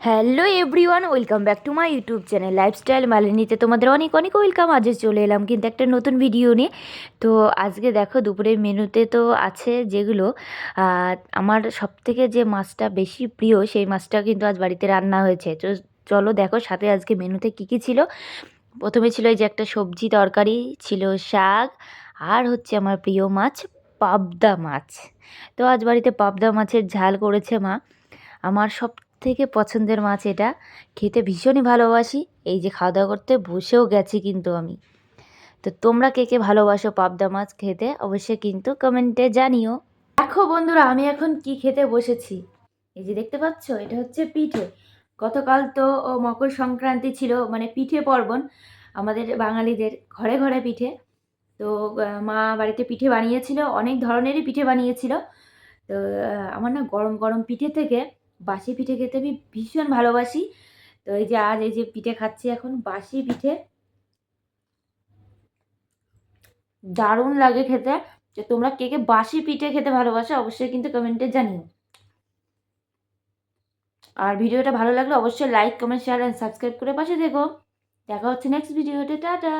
Hello everyone welcome back to my YouTube channel lifestyle মালিনীতে তোমাদের অনেক অনেক ওয়েলকাম আজকে চলে এলাম কিন্তু একটা নতুন ভিডিও নিয়ে। তো আজকে দেখো দুপুরের মেনুতে তো আছে যেগুলো আমার সবথেকে যে মাছটা বেশি প্রিয় সেই মাছটা কিন্তু আজ বাড়িতে রান্না হয়েছে। তো চলো দেখো সাথে আজকে মেনুতে কী কী ছিল। প্রথমে ছিল যে একটা সবজি তরকারি, ছিল শাক, আর হচ্ছে আমার প্রিয় মাছ পাবদা মাছ। তো আজ বাড়িতে পাবদা মাছের ঝাল করেছে মা। আমার সব থেকে পছন্দের মাছ এটা। খেতে ভীষণই ভালোবাসি। এই যে খাওয়া দাওয়া করতে বসেও গেছি কিন্তু আমি। তো তোমরা কে কে ভালোবাসো পাবদা মাছ খেতে অবশ্যই কিন্তু কমেন্টে জানিও। দেখো বন্ধুরা, আমি এখন কি খেতে বসেছি? এই যে দেখতে পাচ্ছ, এটা হচ্ছে পিঠে। গতকাল তো ও মকর সংক্রান্তি ছিল মানে পিঠে পার্বণ আমাদের বাঙালিদের ঘরে ঘরে পিঠে। তো মা বাড়িতে পিঠে বানিয়েছিল, অনেক ধরনেরই পিঠে বানিয়েছিল। তো আমার না গরম গরম পিঠে থেকে বাসি পিঠে খেতে আমি ভীষণ ভালোবাসি। তো এই যে আজ এই যে পিঠে খাচ্ছি এখন, বাসি পিঠে। দারুণ লাগে খেতে। তো তোমরা কে কে বাসি পিঠে খেতে ভালোবাসো অবশ্যই কিন্তু কমেন্টে জানিও। আর ভিডিওটা ভালো লাগলে অবশ্যই like comment share and subscribe করে পাশে দেখো দেখা হচ্ছে নেক্সট ভিডিওতে টাটা!